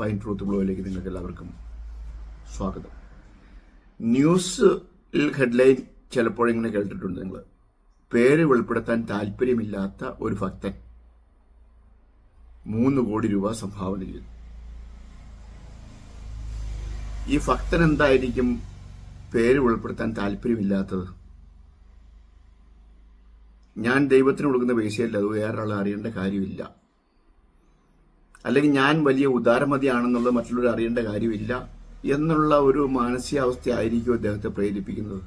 Fine truth ബ്ലോയിലേക്ക് നിങ്ങൾക്ക് എല്ലാവർക്കും സ്വാഗതം ന്യൂസിൽ ഹെഡ്ലൈൻ ചിലപ്പോഴിങ്ങനെ കേട്ടിട്ടുണ്ട് നിങ്ങൾ. പേര് വെളിപ്പെടുത്താൻ താല്പര്യമില്ലാത്ത ഒരു ഭക്തൻ മൂന്ന് കോടി രൂപ സംഭാവന ചെയ്തു ഈ ഭക്തൻ എന്തായിരിക്കും പേര് വെളിപ്പെടുത്താൻ താല്പര്യമില്ലാത്തത്? ഞാൻ ദൈവത്തിന് കൊടുക്കുന്ന പൈസയല്ല അത് വേറൊരാൾ അറിയേണ്ട കാര്യമില്ല. അല്ലെങ്കിൽ ഞാൻ വലിയ ഉദാരമതിയാണെന്നുള്ളത് മറ്റുള്ളവർ അറിയേണ്ട കാര്യമില്ല എന്നുള്ള ഒരു മാനസികാവസ്ഥ ആയിരിക്കും അദ്ദേഹത്തെ പ്രേരിപ്പിക്കുന്നത്.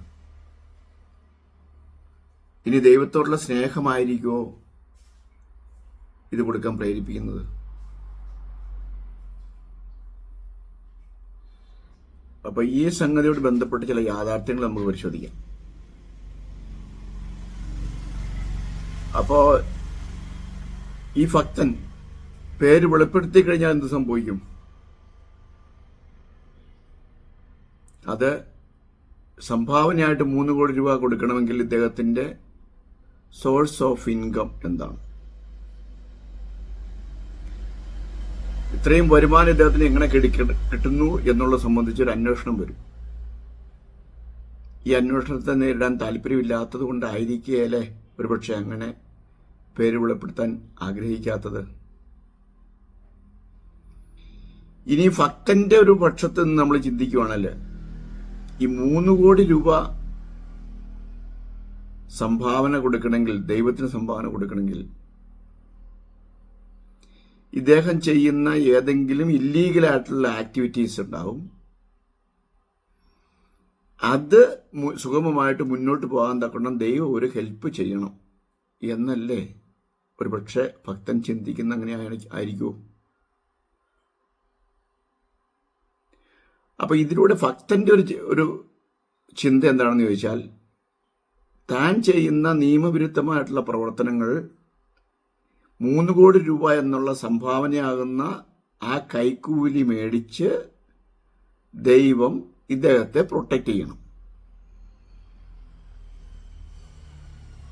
ഇനി ദൈവത്തോടുള്ള സ്നേഹമായിരിക്കുമോ ഇത് കൊടുക്കാൻ പ്രേരിപ്പിക്കുന്നത്? അപ്പൊ ഈ സംഗതിയോട് ബന്ധപ്പെട്ട് ചില യാഥാർത്ഥ്യങ്ങൾ നമുക്ക് പരിശോധിക്കാം. അപ്പോ ഈ ഭക്തൻ പേര് വെളിപ്പെടുത്തി കഴിഞ്ഞാൽ എന്ത് സംഭവിക്കും? അത് സംഭാവനയായിട്ട് മൂന്ന് കോടി രൂപ കൊടുക്കണമെങ്കിൽ ഇദ്ദേഹത്തിന്റെ സോഴ്സ് ഓഫ് ഇൻകം എന്താണ്? ഇത്രയും വരുമാനം ഇദ്ദേഹത്തിന് എങ്ങനെ കിട്ടുന്നു എന്നുള്ളത് സംബന്ധിച്ച് ഒരു അന്വേഷണം വരും. ഈ അന്വേഷണത്തെ നേരിടാൻ താല്പര്യമില്ലാത്തത് കൊണ്ടായിരിക്കുകയല്ലേ ഒരുപക്ഷെ അങ്ങനെ പേര് വെളിപ്പെടുത്താൻ ആഗ്രഹിക്കാത്തത്? ഇനി ഭക്തന്റെ ഒരു പക്ഷത്ത് നിന്ന് നമ്മൾ ചിന്തിക്കുവാണല്ലേ? ഈ മൂന്ന് കോടി രൂപ സംഭാവന കൊടുക്കണമെങ്കിൽ ദൈവത്തിന് സംഭാവന കൊടുക്കണമെങ്കിൽ ഇദ്ദേഹം ചെയ്യുന്ന ഏതെങ്കിലും ഇല്ലീഗലായിട്ടുള്ള ആക്ടിവിറ്റീസ് ഉണ്ടാവും. അത് സുഗമമായിട്ട് മുന്നോട്ട് പോകാൻ തക്കണം ദൈവം ഒരു ഹെൽപ്പ് ചെയ്യണം എന്നല്ലേ? ഒരു പക്ഷേ ഭക്തൻ ചിന്തിക്കുന്ന അങ്ങനെ ആയിരിക്കുമോ അപ്പൊ ഇതിലൂടെ ഭക്തന്റെ ഒരു ഒരു ചിന്ത എന്താണെന്ന് ചോദിച്ചാൽ താൻ ചെയ്യുന്ന നിയമവിരുദ്ധമായിട്ടുള്ള പ്രവർത്തനങ്ങൾ മൂന്ന് കോടി രൂപ എന്നുള്ള സംഭാവനയാകുന്ന ആ കൈക്കൂലി മേടിച്ച് ദൈവം ഇദ്ദേഹത്തെ പ്രൊട്ടക്റ്റ് ചെയ്യണം.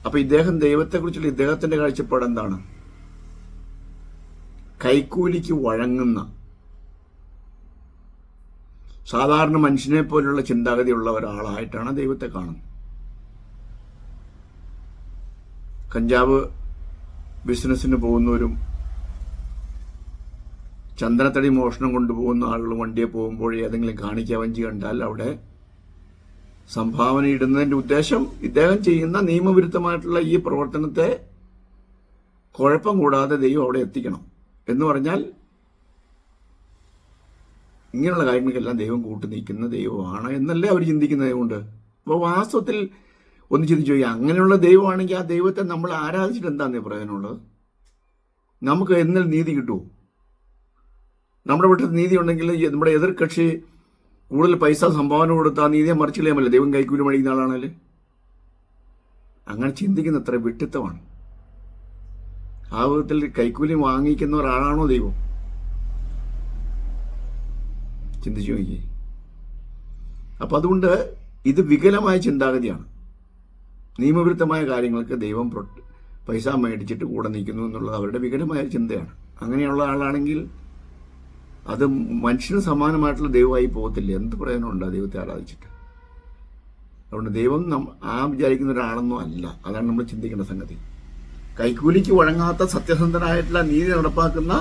അപ്പൊ ഇദ്ദേഹം ദൈവത്തെക്കുറിച്ചുള്ള ഇദ്ദേഹത്തിന്റെ കാഴ്ചപ്പാട് എന്താണ്? കൈക്കൂലിക്ക് വഴങ്ങുന്ന സാധാരണ മനുഷ്യനെ പോലുള്ള ചിന്താഗതിയുള്ള ഒരാളായിട്ടാണ് ദൈവത്തെ കാണുന്നത്. കഞ്ചാവ് ബിസിനസ്സിന് പോകുന്നവരും ചന്ദ്രത്തടി മോഷണം കൊണ്ടുപോകുന്ന ആളുകൾ വണ്ടിയെ പോകുമ്പോൾ ഏതെങ്കിലും കാണിക്കവഞ്ചി കണ്ടാൽ അവിടെ സംഭാവന ഇടുന്നതിന്റെ ഉദ്ദേശം ഇദ്ദേഹം ചെയ്യുന്ന നിയമവിരുദ്ധമായിട്ടുള്ള ഈ പ്രവർത്തനത്തെ കുഴപ്പം കൂടാതെ ദൈവം അവിടെ എത്തിക്കണം എന്ന് പറഞ്ഞാൽ ഇങ്ങനെയുള്ള കാര്യങ്ങൾക്കെല്ലാം ദൈവം കൂട്ടി നിൽക്കുന്ന ദൈവമാണ് എന്നല്ലേ അവർ ചിന്തിക്കുന്നത് കൊണ്ട്? അപ്പോൾ വാസ്തവത്തിൽ ഒന്ന് ചിന്തിച്ചു പോയി അങ്ങനെയുള്ള ദൈവമാണെങ്കിൽ ആ ദൈവത്തെ നമ്മൾ ആരാധിച്ചിട്ട് എന്താണെന്ന് പ്രയോജനമുള്ളത് നമുക്ക് എന്നിൽ നീതി കിട്ടുമോ? നമ്മുടെ വീട്ടിൽ നീതി ഉണ്ടെങ്കിൽ നമ്മുടെ എതിർകക്ഷി കൂടുതൽ പൈസ സംഭാവന കൊടുത്താൽ നീതിയെ മറിച്ചില്ലേ ദൈവം കൈക്കൂലി മടിക്കുന്ന ആളാണല്ലേ? അങ്ങനെ ചിന്തിക്കുന്ന അത്ര വിട്ടിത്തമാണ് ആ വിധത്തിൽ കൈക്കൂലി വാങ്ങിക്കുന്ന ഒരാളാണോ ദൈവം? ചിന്തിച്ചു നോക്കിയേ അപ്പൊ അതുകൊണ്ട് ഇത് വികലമായ ചിന്താഗതിയാണ്. നിയമവിരുദ്ധമായ കാര്യങ്ങൾക്ക് ദൈവം പൈസ മേടിച്ചിട്ട് കൂടെ നിൽക്കുന്നു എന്നുള്ളത് അവരുടെ വികലമായ ചിന്തയാണ്. അങ്ങനെയുള്ള ആളാണെങ്കിൽ അത് മനുഷ്യന് സമാനമായിട്ടുള്ള ദൈവമായി പോകത്തില്ല. എന്ത് പ്രയോജനമുണ്ട് ദൈവത്തെ ആരാധിച്ചിട്ട്? അതുകൊണ്ട് ദൈവം നം ആ വിചാരിക്കുന്ന ഒരാളൊന്നും അല്ല. അതാണ് നമ്മൾ ചിന്തിക്കേണ്ട സംഗതി. കൈക്കൂലിക്ക് വഴങ്ങാത്ത സത്യസന്ധനായിട്ടുള്ള നീതി നടപ്പാക്കുന്ന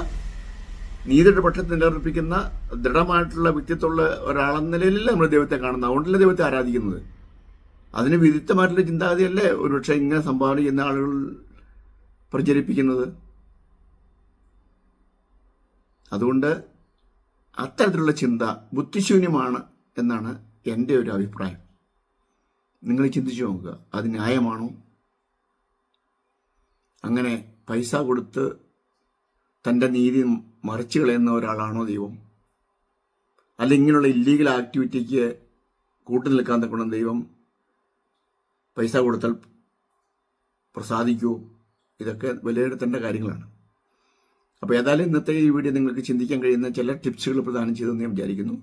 നീതിയുടെ പക്ഷത്ത് നിലനിർപ്പിക്കുന്ന ദൃഢമായിട്ടുള്ള വ്യക്തിത്വമുള്ള ഒരാളെന്ന നിലയിലല്ല നമ്മൾ ദൈവത്തെ കാണുന്നത്? അതുകൊണ്ടല്ലേ ദൈവത്തെ ആരാധിക്കുന്നത്? അതിന് വിരുദ്ധമായിട്ടുള്ള ചിന്താഗതിയല്ലേ ഒരുപക്ഷെ ഇങ്ങനെ സംഭാവന ചെയ്യുന്ന ആളുകൾ പ്രചരിപ്പിക്കുന്നത്? അതുകൊണ്ട് അത്തരത്തിലുള്ള ചിന്ത ബുദ്ധിശൂന്യമാണ് എന്നാണ് എന്റെ ഒരു അഭിപ്രായം. നിങ്ങൾ ചിന്തിച്ചു നോക്കുക. അത് ന്യായമാണോ? അങ്ങനെ പൈസ കൊടുത്ത് തന്റെ നീതി മറിച്ചു കളയുന്ന ഒരാളാണോ ദൈവം? അല്ല ഇങ്ങനെയുള്ള ഇല്ലീഗൽ ആക്ടിവിറ്റിക്ക് കൂട്ടു നിൽക്കാൻ തക്കണം ദൈവം പൈസ കൊടുത്താൽ പ്രസാദിക്കൂ ഇതൊക്കെ വിലയിരുത്തേണ്ട കാര്യങ്ങളാണ്. അപ്പോൾ ഏതായാലും ഇന്നത്തെ ഈ വീഡിയോ നിങ്ങൾക്ക് ചിന്തിക്കാൻ കഴിയുന്ന ചില ടിപ്സുകൾ പ്രദാനം ചെയ്തെന്ന് ഞാൻ വിചാരിക്കുന്നു.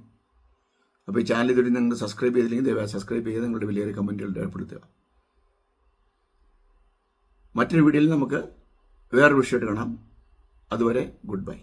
അപ്പോൾ ഈ ചാനൽ ഇതുവരെ നിങ്ങൾ സബ്സ്ക്രൈബ് ചെയ്തില്ലെങ്കിൽ ദയവായി സബ്സ്ക്രൈബ് ചെയ്ത് നിങ്ങളുടെ വലിയൊരു കമന്റുകൾ രേഖപ്പെടുത്തുക. മറ്റൊരു വീഡിയോയിൽ നമുക്ക് വേറൊരു വിഷയമായിട്ട് കാണാം. അതുവരെ ഗുഡ് ബൈ.